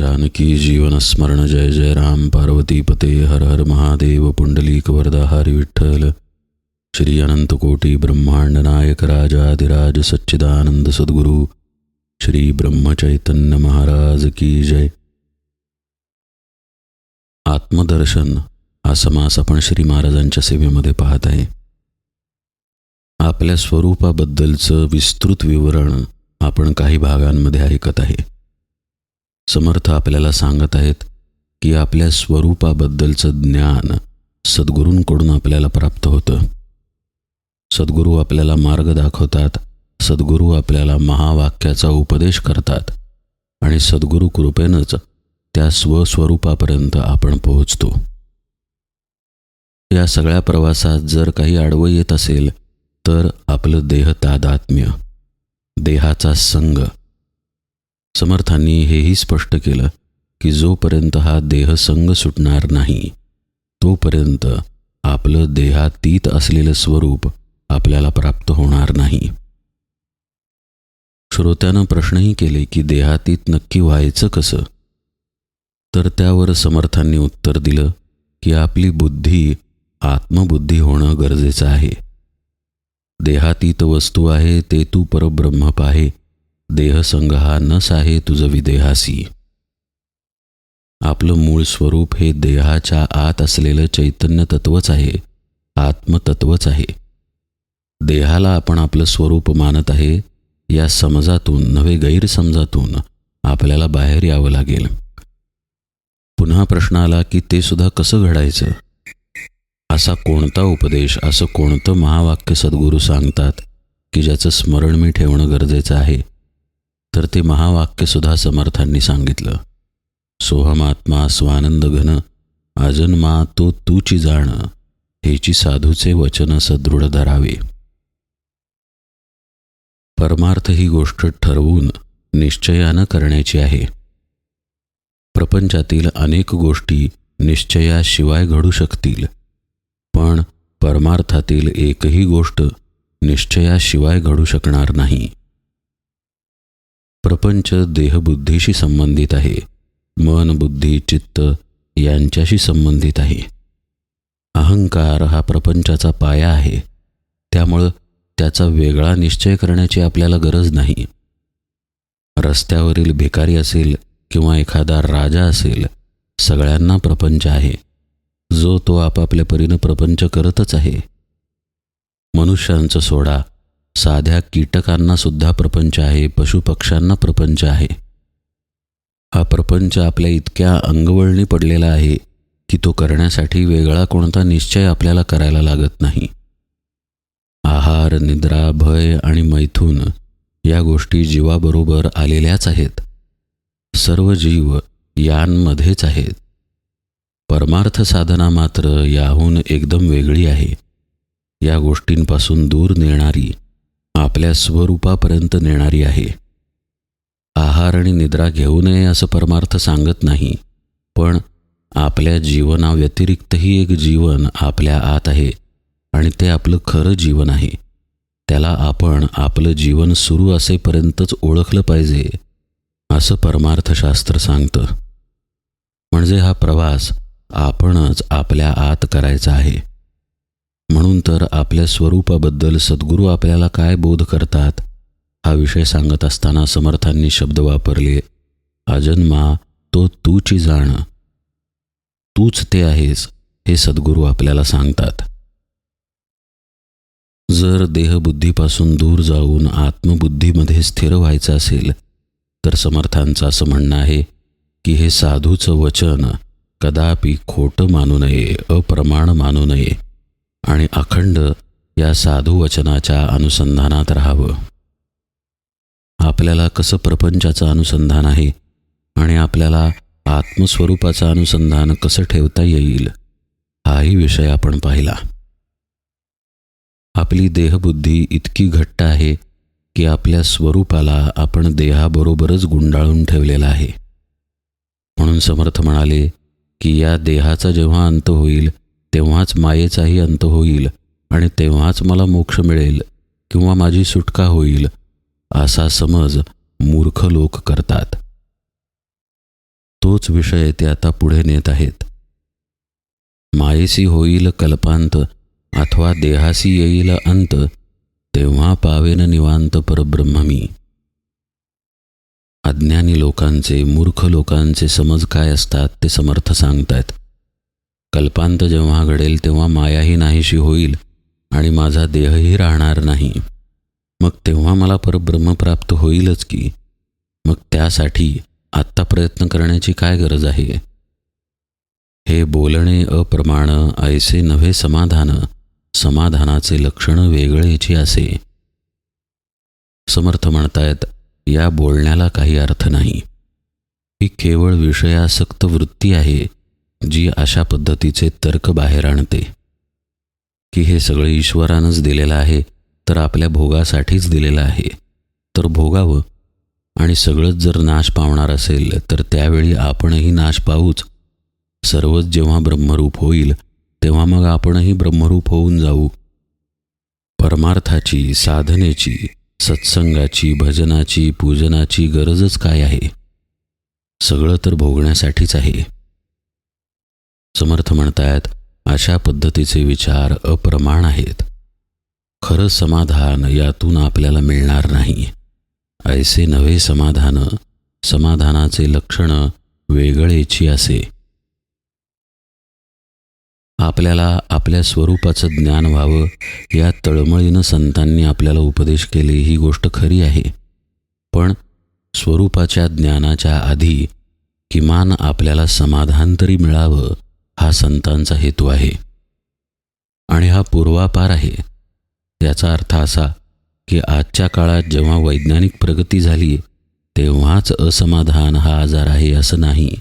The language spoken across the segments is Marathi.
जानकी जीवनस्मरण जय जय राम पार्वती पते हर हर महादेव पुंडलीक वरदा विठ्ठल। श्री अनंतकोटी ब्रह्मांड नायक राजाधिराज सच्चिदानंद सद्गुरु। श्री ब्रह्मचैतन्य महाराज की जय। आत्मदर्शन हा समास आपण श्री महाराजांच्या सेवेमध्ये पाहत आहे. आपल्या स्वरूपाबद्दलचं विस्तृत विवरण आपण काही भागांमध्ये ऐकत आहे. समर्थ आपल्याला सांगत आहेत की आपल्या स्वरूपाबद्दलचं ज्ञान सद्गुरूंकडून आपल्याला प्राप्त होतं. सद्गुरू आपल्याला मार्ग दाखवतात सद्गुरू आपल्याला महावाक्याचा उपदेश करतात आणि सद्गुरू कृपेनंच त्या स्वस्वरूपापर्यंत आपण पोहोचतो. या सगळ्या प्रवासात जर काही आडवं येत असेल तर आपलं देह तादात्म्य देहाचा संग समर्थांनी हेही स्पष्ट केलं की जोपर्यंत हा देह संग सुटणार नाही तोपर्यंत आपलं देहातीत असलेलं स्वरूप आपल्याला प्राप्त होणार नाही. श्रोत्यानं प्रश्नही केले की देहातीत नक्की व्हायचं कसं? तर त्यावर समर्थांनी उत्तर दिलं की आपली बुद्धी आत्मबुद्धी होणं गरजेचं आहे. देहातीत वस्तू आहे ते तू परब्रह्म पाहे. देहसंग हा नस आहे तुझं विदेहासी. आपलं मूळ स्वरूप हे देहाच्या आत असलेलं चैतन्य तत्वच आहे आत्मतत्वच आहे. देहाला आपण आपलं स्वरूप मानत आहे या समजातून नव्हे गैरसमजातून आपल्याला बाहेर यावं लागेल. पुन्हा प्रश्न आला की ते सुद्धा कसं घडायचं? असा कोणता उपदेश असं कोणतं महावाक्य सद्गुरू सांगतात की ज्याचं स्मरण मी ठेवणं गरजेचं आहे? तर ते महावाक्यसुद्धा समर्थांनी सांगितलं सोहमात्मा स्वानंद घन आजन्मा तो तूची जाण हेची साधूचे वचन सदृढ धरावे. परमार्थ ही गोष्ट ठरवून निश्चयानं करण्याची आहे. प्रपंचातील अनेक गोष्टी निश्चयाशिवाय घडू शकतील पण परमार्थातील एकही गोष्ट निश्चयाशिवाय घडू शकणार नाही. प्रपंच देहबुद्धीशी संबंधित आहे. मन बुद्धी चित्त यांच्याशी संबंधित आहे. अहंकार हा प्रपंचाचा पाया आहे. त्यामुळं त्याचा वेगळा निश्चय करण्याची आपल्याला गरज नाही. रस्त्यावरील भिकारी असेल किंवा एखादा राजा असेल सगळ्यांना प्रपंच आहे. जो तो आपापल्या परीनं प्रपंच करतच आहे. मनुष्यांचं सोडा साध्या कीटकांना सुद्धा प्रपंच आहे पशुपक्ष्यांना प्रपंच आहे. हा प्रपंच आपल्या इतक्या अंगवळणी पडलेला आहे की तो करण्यासाठी वेगळा कोणता निश्चय आपल्याला करायला लागत नाही. आहार निद्रा भय आणि मैथून या गोष्टी जीवाबरोबर आलेल्याच आहेत. सर्व जीव यांमध्येच आहेत. परमार्थ साधना मात्र याहून एकदम वेगळी आहे. या गोष्टींपासून दूर नेणारी आपल्या स्वरूपापर्यंत नेणारी आहे. आहार आणि निद्रा घेऊ नये असं परमार्थ सांगत नाही पण आपल्या जीवनाव्यतिरिक्तही एक जीवन आपल्या आत आहे आणि ते आपलं खरं जीवन आहे. त्याला आपण आपलं जीवन सुरू असेपर्यंतच ओळखलं पाहिजे असं परमार्थशास्त्र सांगतं. म्हणजे हा प्रवास आपणच आपल्या आत करायचा आहे. म्हणून तर आपल्या स्वरूपाबद्दल सद्गुरू आपल्याला काय बोध करतात? हा विषय सांगत असताना समर्थांनी शब्द वापरले अजन्मा तो तूची जाण. तूच ते आहेस हे सद्गुरू आपल्याला सांगतात. जर देहबुद्धीपासून दूर जाऊन आत्मबुद्धीमध्ये स्थिर व्हायचं असेल तर समर्थांचं असं म्हणणं आहे की हे साधूचं वचन कदापि खोटं मानू नये अप्रमाण मानू नये. आणि अखंड या साधू वचनाच्या अनुसंधानात राहावं. आपल्याला कसं प्रपंचाचं अनुसंधान आहे आणि आपल्याला आत्मस्वरूपाचं अनुसंधान कसं ठेवता येईल हाही विषय आपण पाहिला. आपली देहबुद्धी इतकी घट्ट आहे की आपल्या स्वरूपाला आपण देहाबरोबरच गुंडाळून ठेवलेला आहे. म्हणून समर्थ म्हणाले की या देहाचा जेव्हा अंत होईल तेव्हाच मायेचाही अंत होईल आणि तेव्हाच मला मोक्ष मिळेल किंवा माझी सुटका होईल असा समज मूर्ख लोक करतात. तोच विषय ते आता पुढे नेत आहेत. मायेसी होईल कल्पांत अथवा देहासी येईल अंत तेव्हा पावेन निवांत परब्रह्ममी. अज्ञानी लोकांचे मूर्ख लोकांचे समज काय असतात ते समर्थ सांगतायत. कल्पांत जेव्हा घडेल तेव्हा मायाही नाहीशी होईल आणि माझा देहही राहणार नाही. मग तेव्हा मला परब्रह्म प्राप्त होईलच की. मग त्यासाठी आत्ता प्रयत्न करण्याची काय गरज आहे? हे बोलणे अप्रमाण ऐसे नव्हे समाधान. समाधानाचे लक्षण वेगळेची असे. समर्थ म्हणतायत या बोलण्याला काही अर्थ नाही. ही केवळ विषयासक्त वृत्ती आहे. जी अशा पद्धतीचे तर्क बाहेर आणते. की हे सगळे ईश्वरानंच दिलेलं आहे तर आपल्या भोगासाठीच दिलेलं आहे. तर भोगावं. आणि सगळंच जर नाश पावणार असेल तर त्यावेळी आपणही नाश पाहूच सर्वच जेव्हा ब्रह्मरूप होईल तेव्हा मग आपणही ब्रह्मरूप होऊन जाऊ. परमार्थाची साधनेची सत्संगाची भजनाची पूजनाची गरजच काय आहे? सगळं तर भोगण्यासाठीच आहे. समर्थ म्हणतायत अशा पद्धतीचे विचार अप्रमाण आहेत. खरं समाधान यातून आपल्याला मिळणार नाही. ऐसे नव्हे समाधान समाधानाचे लक्षण वेगळेची असे. आपल्याला आपल्या स्वरूपाचं ज्ञान व्हावं या तळमळीनं संतांनी आपल्याला उपदेश केले ही गोष्ट खरी आहे. पण स्वरूपाच्या ज्ञानाच्या आधी किमान आपल्याला समाधान तरी मिळावं हा संतांचा हेतू आहे. आणि हा पूर्वापार आहे. याचा अर्थ असा की आजच्या काळात जेव्हा वैज्ञानिक प्रगती झाली तेव्हाच असमाधान हा आजार आहे असं नाही.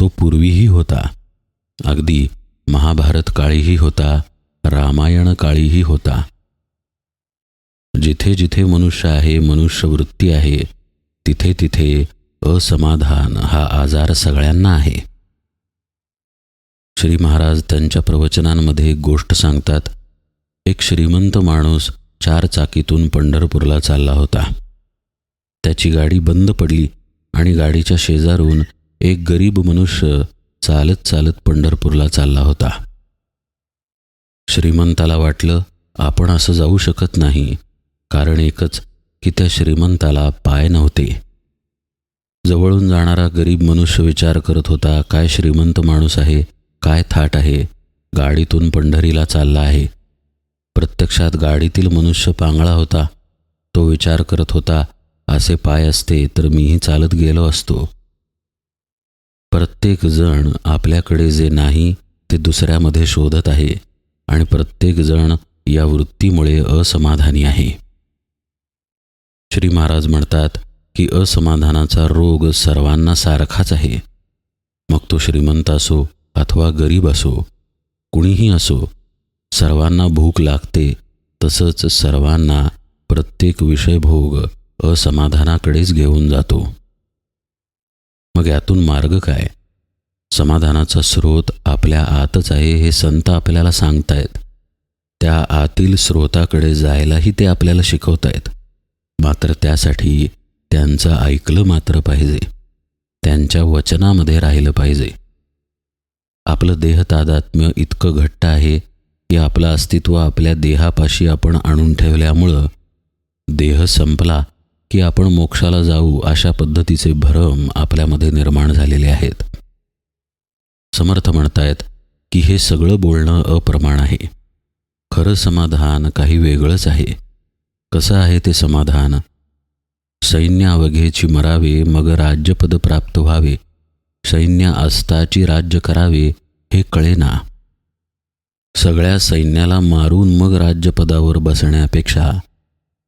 तो पूर्वीही होता. अगदी महाभारत काळीही होता रामायण काळीही होता. जिथे जिथे मनुष्य आहे मनुष्यवृत्ती आहे तिथे तिथे असमाधान हा आजार सगळ्यांना आहे. श्री महाराज त्यांच्या प्रवचनांमध्ये एक गोष्ट सांगतात. एक श्रीमंत माणूस चार चाकीतून पंढरपूरला चालला होता. त्याची गाडी बंद पडली आणि गाडीच्या शेजारून एक गरीब मनुष्य चालत चालत पंढरपूरला चालला होता. श्रीमंताला वाटलं आपण असं जाऊ शकत नाही कारण एकच की त्या श्रीमंताला पाय नव्हते. जवळून जाणारा गरीब मनुष्य विचार करत होता काय श्रीमंत माणूस आहे? काय थाट आहे? गाडीतून पंढरीला चालला आहे. प्रत्यक्षात गाडीतील मनुष्य पांगळा होता. तो विचार करत होता असे पाय असते तर मीही चालत गेलो असतो. प्रत्येक जण आपल्याकडे जे नाही ते दुसऱ्यामध्ये शोधत आहे आणि प्रत्येक जण या वृत्तीमुळे असमाधानी आहे. श्री महाराज म्हणतात की असमाधानाचा रोग सर्वांना सारखाच आहे. मग तो श्रीमंत असो अथवा गरीब असो कुणीही असो सर्वांना भूक लागते तसंच सर्वांना प्रत्येक विषयभोग असमाधानाकडेच घेऊन जातो. मग यातून मार्ग काय? समाधानाचा स्रोत आपल्या आतच आहे हे संत आपल्याला सांगतायत. त्या आतील स्रोताकडे जायलाही ते आपल्याला शिकवतायत. मात्र त्यासाठी त्यांचं ऐकलं मात्र पाहिजे. त्यांच्या वचनामध्ये राहिलं पाहिजे. आपलं देह तादात्म्य इतकं घट्ट आहे की आपलं अस्तित्व आपल्या देहापाशी आपण आणून ठेवल्यामुळं देह संपला की आपण मोक्षाला जाऊ अशा पद्धतीचे भ्रम आपल्यामध्ये निर्माण झालेले आहेत. समर्थ म्हणतायत की हे सगळं बोलणं अप्रमाण आहे. खरं समाधान काही वेगळंच आहे. कसं आहे ते समाधान? सैन्य अवघेची मरावे मग राज्यपद प्राप्त व्हावे सैन्य आस्ताची राज्य करावे हे कळेना. सगळ्या सैन्याला मारून मग राज्यपदावर बसण्यापेक्षा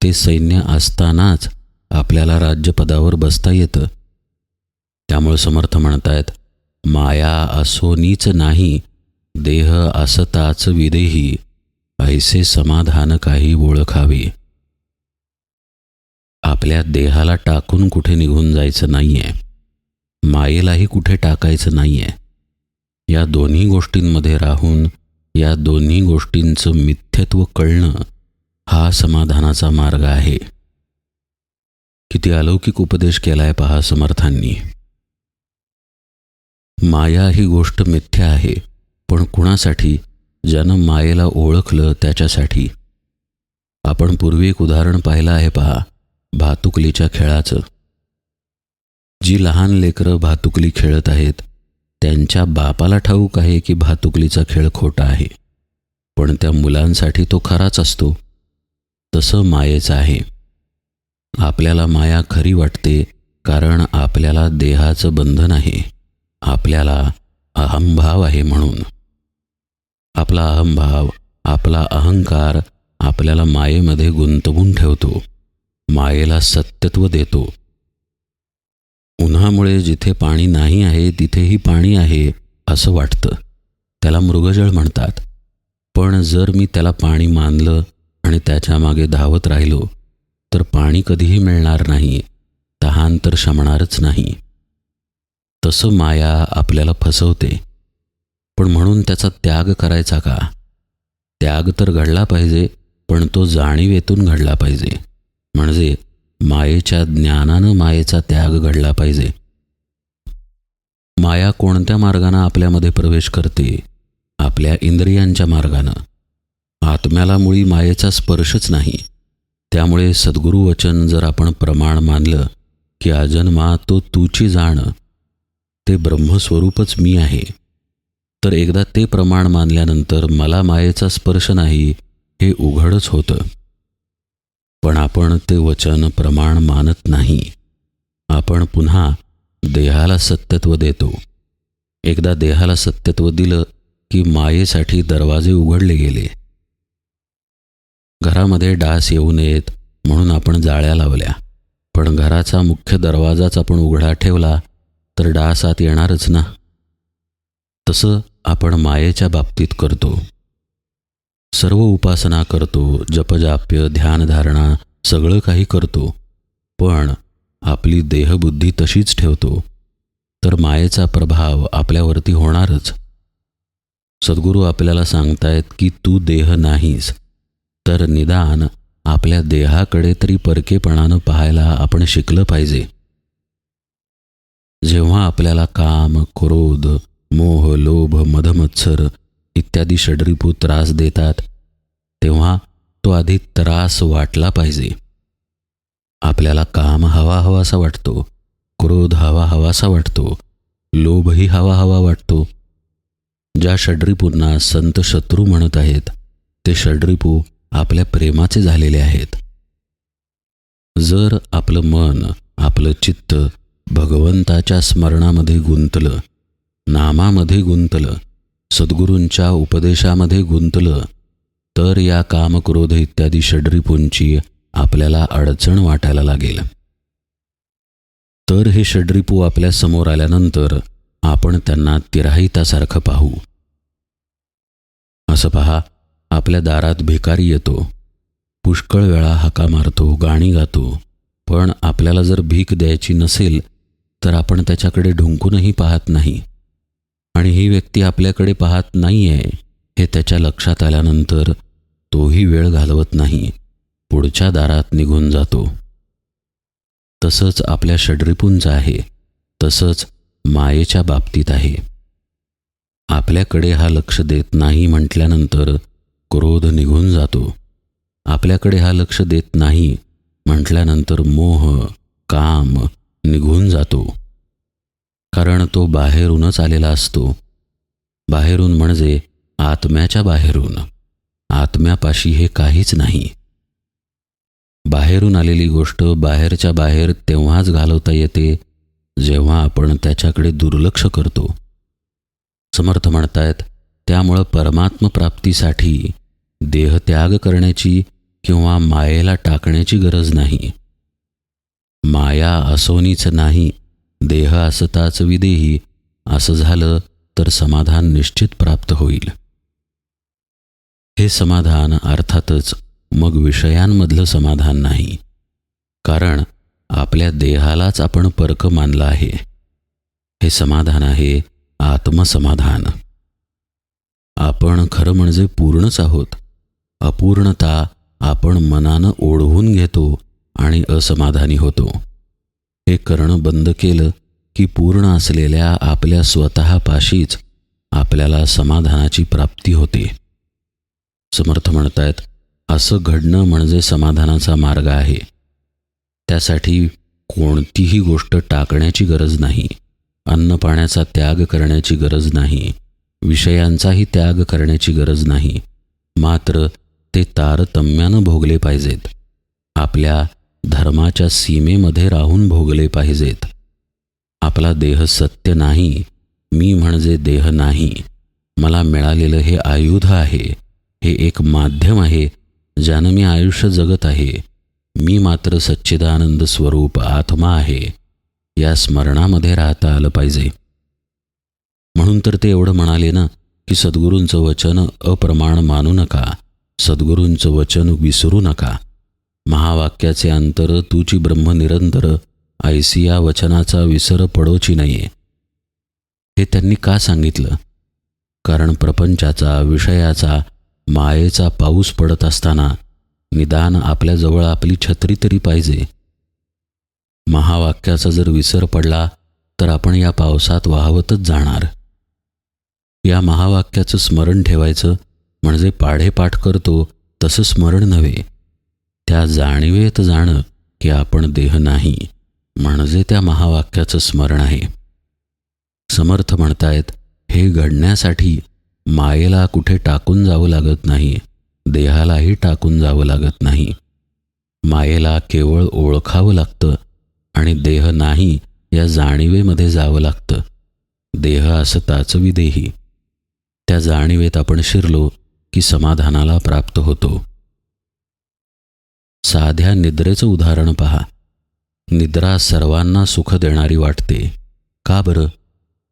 ते सैन्य असतानाच आपल्याला राज्यपदावर बसता येतं. त्यामुळे समर्थ म्हणतायत माया असोनीच नाही देह असताच विदेही ऐसे समाधान काही ओळखावे. आपल्या देहाला टाकून कुठे निघून जायचं नाहीये. मायेलाही कुठे टाकायचं नाहीये. या दोन्ही गोष्टींमध्ये राहून या दोन्ही गोष्टींचं मिथ्यत्व कळणं हा समाधानाचा मार्ग आहे. किती अलौकिक उपदेश केलाय पहा समर्थांनी. माया ही गोष्ट मिथ्या आहे पण कुणासाठी? ज्यानं मायेला ओळखलं त्याच्यासाठी. आपण पूर्वी एक उदाहरण पाहिलं आहे पहा भातुकलीच्या खेळाचं. जी लहान लेकरं भातुकली खेळत आहेत त्यांच्या बापाला ठाऊक आहे की भातुकलीचा खेळ खोटा आहे. पण त्या मुलांसाठी तो खराच असतो. तसं मायेचं आहे. आपल्याला माया खरी वाटते कारण आपल्याला देहाचं बंधन आहे. आपल्याला अहंभाव आहे म्हणून. आपला अहंभाव आपला अहंकार आपल्याला मायेमध्ये गुंतवून ठेवतो. मायेला सत्यत्व देतो. उन्हामुळे जिथे पाणी नाही आहे तिथेही पाणी आहे असं वाटतं. त्याला मृगजळ म्हणतात. पण जर मी त्याला पाणी मानलं आणि त्याच्यामागे धावत राहिलो तर पाणी कधीही मिळणार नाही तहान तर शमणारच नाही. तसं माया आपल्याला फसवते. पण म्हणून त्याचा त्याग करायचा का? त्याग तर घडला पाहिजे पण तो जाणीवेतून घडला पाहिजे. म्हणजे मायेच्या ज्ञानानं मायेचा त्याग घडला पाहिजे. माया कोणत्या मार्गानं आपल्यामध्ये प्रवेश करते? आपल्या इंद्रियांच्या मार्गानं. आत्म्याला मुळी मायेचा स्पर्शच नाही. त्यामुळे सद्गुरू वचन जर आपण प्रमाण मानलं की अजन्मा तो तूची जाणं ते ब्रह्मस्वरूपच मी आहे. तर एकदा ते प्रमाण मानल्यानंतर मला मायेचा स्पर्श नाही हे उघडच होतं. पण आपण ते वचन प्रमाण मानत नाही. आपण पुन्हा देहाला सत्यत्व देतो. एकदा देहाला सत्यत्व दिलं की मायेसाठी दरवाजे उघडले गेले. घरामध्ये डास येऊ नयेत म्हणून आपण जाळ्या लावल्या. पण घराचा मुख्य दरवाजाच आपण उघडा ठेवला तर डास आत येणारच ना. तसं आपण मायेच्या बाबतीत करतो. सर्व उपासना करतो जपजाप्य ध्यानधारणा सगळं काही करतो. पण आपली देहबुद्धी तशीच ठेवतो. तर मायेचा प्रभाव आपल्यावरती होणारच. सद्गुरू आपल्याला सांगतायत की तू देह नाहीस. तर निदान आपल्या देहाकडे तरी परकेपणानं पाहायला आपण शिकलं पाहिजे. जेव्हा आपल्याला काम क्रोध मोह लोभ मधमत्सर इत्यादी षडरिपू त्रास देतात तेव्हा तो आधी त्रास वाटला पाहिजे. आपल्याला काम हवा हवासा वाटतो क्रोध हवा हवासा वाटतो लोभही हवा हवा वाटतो. ज्या षड्रिपूंना संत शत्रू म्हणत आहेत ते षड्रिपू आपल्या प्रेमाचे झालेले आहेत. जर आपलं मन आपलं चित्त भगवंताच्या स्मरणामध्ये गुंतलं नामामध्ये गुंतलं सद्गुरूंच्या उपदेशामध्ये गुंतलं तर या कामक्रोध इत्यादी षड्रिपूंची आपल्याला अडचण वाटायला लागेल. तर हे षड्रिपू आपल्यासमोर आल्यानंतर आपण त्यांना तिराहितासारखं पाहू. असं पहा आपल्या दारात भिकारी येतो. पुष्कळ वेळा हाका मारतो गाणी गातो. पण आपल्याला जर भीक द्यायची नसेल तर आपण त्याच्याकडे ढुंकूनही पाहत नाही. आणि ही व्यक्ती आपल्याकडे पाहत नाही आहे हे त्याच्या लक्षात आल्यानंतर तोही वेळ घालवत नाही. पुढच्या दारात निघून जातो. तसंच आपल्या षड्रिपूंचं आहे. तसंच मायेच्या बाबतीत आहे. आपल्याकडे हा लक्ष देत नाही म्हटल्यानंतर क्रोध निघून जातो. आपल्याकडे हा लक्ष देत नाही म्हटल्यानंतर मोह काम निघून जातो. कारण तो बाहेरूनच आलेला असतो. बाहेरून म्हणजे आत्म्याच्या बाहेरून. आत्म्यापाशी हे काहीच नाही. बाहेरून आलेली गोष्ट बाहेरच्या बाहेर तेव्हाच घालवता येते जेव्हा आपण त्याच्याकडे दुर्लक्ष करतो. समर्थ म्हणतायत त्यामुळं परमात्मप्राप्तीसाठी देहत्याग करण्याची किंवा मायेला टाकण्याची गरज नाही. माया असोनीच नाही. देह असताच विदेही. असं झालं तर समाधान निश्चित प्राप्त होईल. हे समाधान अर्थातच मग विषयांमधलं समाधान नाही. कारण आपल्या देहालाच आपण परक मानलं आहे. हे समाधान आहे आत्मसमाधान. आपण खरं म्हणजे पूर्णच आहोत. अपूर्णता आपण मनानं ओढवून घेतो आणि असमाधानी होतो. हे करणं बंद केलं की पूर्ण असलेल्या आपल्या स्वतःपाशीच आपल्याला समाधानाची प्राप्ती होते. समर्थ म्हणतायत असं घडणं म्हणजे समाधानाचा मार्ग आहे. त्यासाठी कोणतीही गोष्ट टाकण्याची गरज नाही अन्न पाण्याचा त्याग करण्याची गरज नाही विषयांचाही त्याग करण्याची गरज नाही मात्र ते तारतम्यानं भोगले पाहिजेत. आपल्या धर्माच्या सीमेमध्ये राहून भोगले पाहिजेत. आपला देह सत्य नाही मी म्हणजे देह नाही. मला मिळालेलं हे आयुध आहे हे एक माध्यम आहे ज्यानं मी आयुष्य जगत आहे. मी मात्र सच्चिदानंद स्वरूप आत्मा आहे. या स्मरणामध्ये राहता आलं पाहिजे. म्हणून तर ते एवढं म्हणाले ना की सद्गुरूंचं वचन अप्रमाण मानू नका सद्गुरूंचं वचन विसरू नका. महावाक्याचे अंतर तुची ब्रह्म निरंतर ऐसी या वचनाचा विसर पडोची नाहीये. हे त्यांनी का सांगितलं? कारण प्रपंचाचा विषयाचा मायेचा पाऊस पडत असताना निदान आपल्याजवळ आपली छत्री तरी पाहिजे. महावाक्याचा जर विसर पडला तर आपण या पावसात वाहवतच जाणार. या महावाक्याचं स्मरण ठेवायचं म्हणजे पाढेपाठ करतो तसं स्मरण नव्हे. त्या जाणीवेत जाणं की आपण देह नाही म्हणजे त्या महावाक्याचं स्मरण आहे. समर्थ म्हणतायत हे घडण्यासाठी मायेला कुठे टाकून जावं लागत नाही देहालाही टाकून जावं लागत नाही. मायेला केवळ ओळखावं लागतं आणि देह नाही या जाणीवेमध्ये जावं लागतं. देह असताच विदेही त्या जाणीवेत आपण शिरलो की समाधानाला प्राप्त होतो. साध्या निद्रेचं उदाहरण पहा. निद्रा सर्वांना सुख देणारी वाटते. का बरं?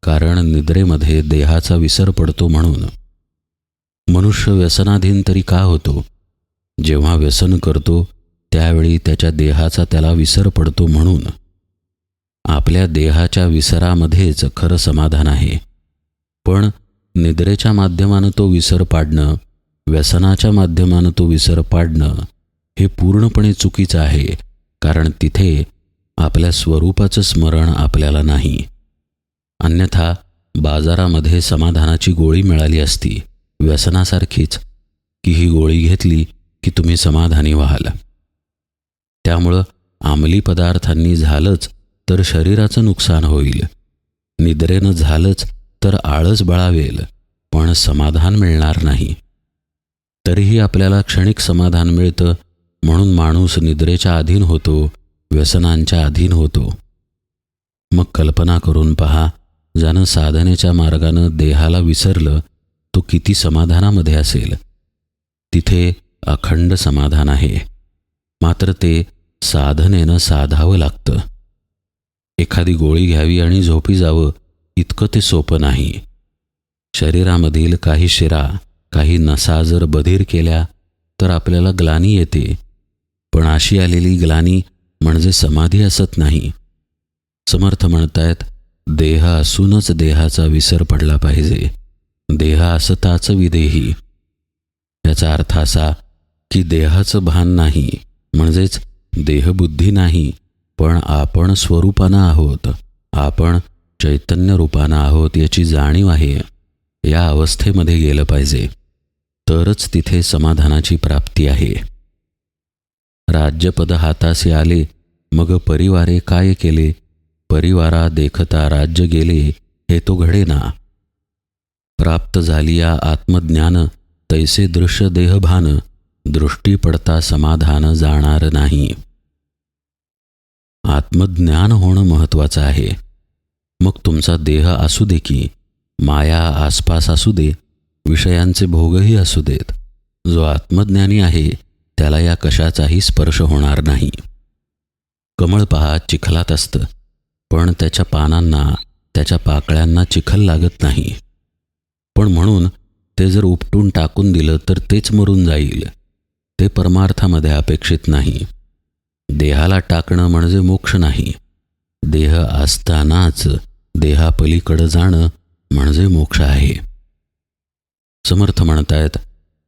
कारण निद्रेमध्ये देहाचा विसर पडतो म्हणून. मनुष्य व्यसनाधीन तरी का होतो? जेव्हा व्यसन करतो त्यावेळी त्याच्या देहाचा त्याला विसर पडतो म्हणून. आपल्या देहाच्या विसरामध्येच खरं समाधान आहे. पण निद्रेच्या माध्यमानं तो विसर पाडणं व्यसनाच्या माध्यमानं तो विसर पाडणं हे पूर्णपणे चुकीचं आहे कारण तिथे आपल्या स्वरूपाचं स्मरण आपल्याला नाही. अन्यथा बाजारामध्ये समाधानाची गोळी मिळाली असती व्यसनासारखीच की ही गोळी घेतली की तुम्ही समाधानी व्हाल. त्यामुळं आमली पदार्थांनी झालंच तर शरीराचं नुकसान होईल. निद्रेनं झालंच तर आळस बळावेल पण समाधान मिळणार नाही. तरीही आपल्याला क्षणिक समाधान मिळतं म्हणून माणूस निद्रेच्या अधीन होतो व्यसनांच्या अधीन होतो. मग कल्पना करून पहा ज्यानं साधनेच्या मार्गानं देहाला विसरलं तो किती समाधानामध्ये असेल. तिथे अखंड समाधान आहे. मात्र ते साधनेनं साधावं लागतं. एखादी गोळी घ्यावी आणि झोपी जावं इतकं ते सोपं नाही. शरीरामधील काही शिरा काही नसा जर बधीर केल्या तर आपल्याला ग्लानी येते. पण अशी आलेली ग्लानी म्हणजे समाधी असत नाही. समर्थ म्हणतायत देह असूनच देहाचा विसर पडला पाहिजे. देह असताच विदेही याचा अर्थ असा की देहाचं भान नाही म्हणजेच देहबुद्धी नाही पण आपण स्वरूपानं आहोत. आपण चैतन्य रूपानं आहोत याची जाणीव आहे. या अवस्थेमध्ये गेलं पाहिजे. तरच तिथे समाधानाची प्राप्ती आहे. राज्यपद हातासी आले. मग परिवारे काय केले? परिवारा देखता राज्य गेले हे तो घडेना. प्राप्त झाली या आत्मज्ञान तैसे दृश्य देहभान दृष्टी पडता समाधान जाणार नाही. आत्मज्ञान होणं महत्त्वाचं आहे. मग तुमचा देह असू दे की माया आसपास असू दे विषयांचे भोगही असू देत. जो आत्मज्ञानी आहे त्याला या कशाचाही स्पर्श होणार नाही. कमळ पहा चिखलात असतं. पण त्याच्या पानांना त्याच्या पाकळ्यांना चिखल लागत नाही. पण म्हणून ते जर उपटून टाकून दिलं तर तेच मरून जाईल. ते परमार्थामध्ये अपेक्षित नाही. देहाला टाकणं म्हणजे मोक्ष नाही. देह असतानाच देहापलीकडं जाणं म्हणजे मोक्ष आहे. समर्थ म्हणतायत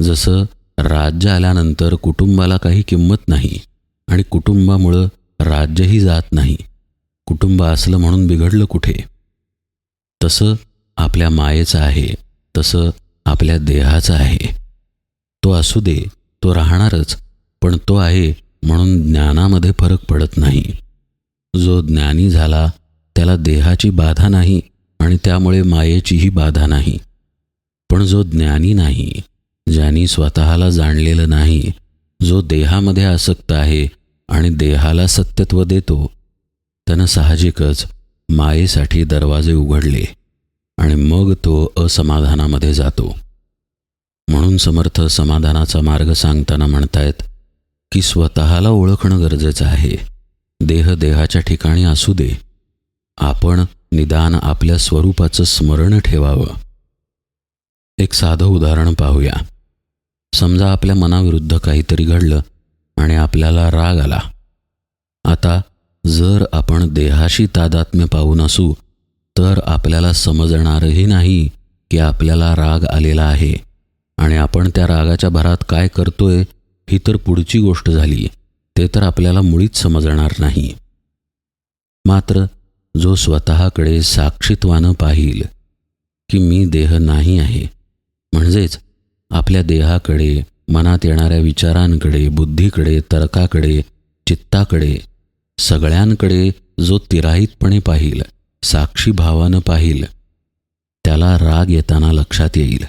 जसं राज्य आल्यानंतर कुटुंबाला काही किंमत नाही आणि कुटुंबामुळं राज्यही जात नाही. कुटुंब असलं म्हणून बिघडलं कुठे? तसं आपल्या मायेचं आहे तसं आपल्या देहाचं आहे. तो असू दे तो राहणारच पण तो आहे म्हणून ज्ञानामध्ये फरक पडत नाही. जो ज्ञानी झाला त्याला देहाची बाधा नाही आणि त्यामुळे मायेचीही बाधा नाही. पण जो ज्ञानी नाही ज्यांनी स्वतःला जाणलेलं नाही जो देहामध्ये आसक्त आहे आणि देहाला सत्यत्व देतो त्यानं साहजिकच मायेसाठी दरवाजे उघडले आणि मग तो असमाधानामध्ये जातो. म्हणून समर्थ समाधानाचा मार्ग सांगताना म्हणतायत की स्वतःला ओळखणं गरजेचं आहे. देह देहाच्या ठिकाणी असू दे. आपण निदान आपल्या स्वरूपाचं स्मरण ठेवावं. एक साधं उदाहरण पाहूया. समजा आपल्या मनाविरुद्ध काहीतरी घडलं आणि आपल्याला राग आला. आता जर आपण देहाशी तादात्म्य पाहून असू तर आपल्याला समजणारही नाही की आपल्याला राग आलेला आहे आणि आपण त्या रागाच्या भरात काय करतोय ही तर पुढची गोष्ट झाली. ते तर आपल्याला मुळीच समजणार नाही. मात्र जो स्वतःकडे साक्षित्वानं पाहिल की मी देह नाही आहे म्हणजेच आपल्या देहाकडे मनात येणाऱ्या विचारांकडे बुद्धीकडे तर्काकडे चित्ताकडे सगळ्यांकडे जो तिराहितपणे पाहिल साक्षी भावानं पाहिल त्याला राग येताना लक्षात येईल.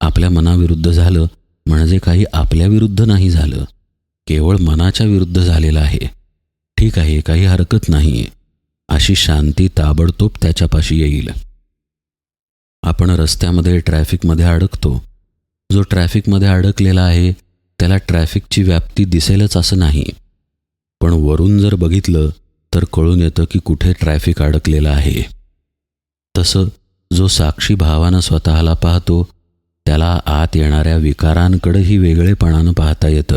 आपल्या मनाविरुद्ध झालं म्हणजे काही आपल्या विरुद्ध नाही झालं केवळ मनाच्या विरुद्ध झालेलं आहे. ठीक आहे काही हरकत नाही. अशी शांती ताबडतोब त्याच्यापाशी येईल. आपण रस्त्यामध्ये ट्रॅफिकमध्ये अडकतो. जो ट्रॅफिकमध्ये अडकलेला आहे त्याला ट्रॅफिकची व्याप्ती दिसेलच असं नाही. पण वरून जर बघितलं तर कळून येतं की कुठे ट्रॅफिक अडकलेलं आहे. तसं जो साक्षी भावानं स्वतःला पाहतो त्याला आत येणाऱ्या विकारांकडेही वेगळेपणानं पाहता येतं.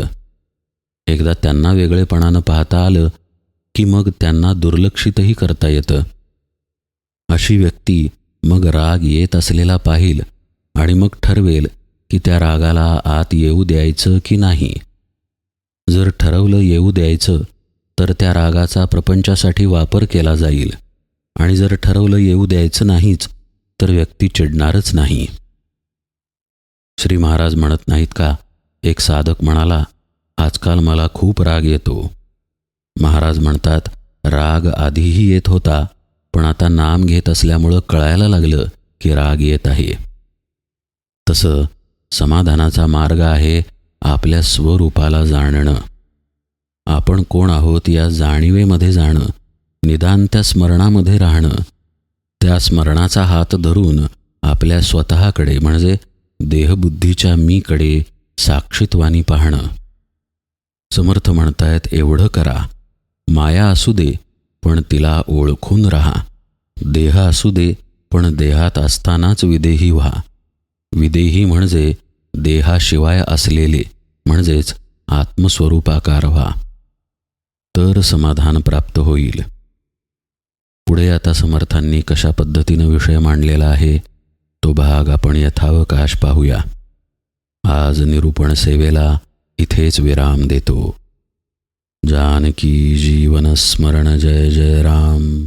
एकदा त्यांना वेगळेपणानं पाहता आलं की मग त्यांना दुर्लक्षितही करता येतं. अशी व्यक्ती मग राग येत असलेला पाहिल आणि मग ठरवेल की त्या रागाला आत येऊ द्यायचं की नाही? जर ठरवलं येऊ द्यायचं तर त्या रागाचा प्रपंचासाठी वापर केला जाईल. आणि जर ठरवलं येऊ द्यायचं नाहीच तर व्यक्ती चिडणारच नाही. श्री महाराज म्हणत नाहीत का? एक साधक म्हणाला आजकाल मला खूप राग येतो. महाराज म्हणतात राग आधीही येत होता पण आता नाम घेत असल्यामुळं कळायला लागलं की राग येत आहे. तसं समाधानाचा मार्ग आहे आपल्या स्वरूपाला जाणणं. आपण कोण आहोत या जाणीवेमध्ये जाणं निदान त्या स्मरणामध्ये राहणं. त्या स्मरणाचा हात धरून आपल्या स्वतःकडे म्हणजे देहबुद्धीच्या मीकडे साक्षीत्वानी पाहणं. समर्थ म्हणतायत एवढं करा. माया असू दे पण तिला ओळखून राहा. देह असू दे पण देहात असतानाच विदेही व्हा. विदेही म्हणजे देहाशिवाय असलेले म्हणजेच आत्मस्वरूपाकार व्हा. तर समाधान प्राप्त होईल. पुढे आता समर्थांनी कशा पद्धतीनं विषय मांडलेला आहे तो भाग आपण यथावकाश पाहूया. आज निरूपण सेवेला इथेच विराम देतो. जानकी जीवन स्मरण जय जय राम.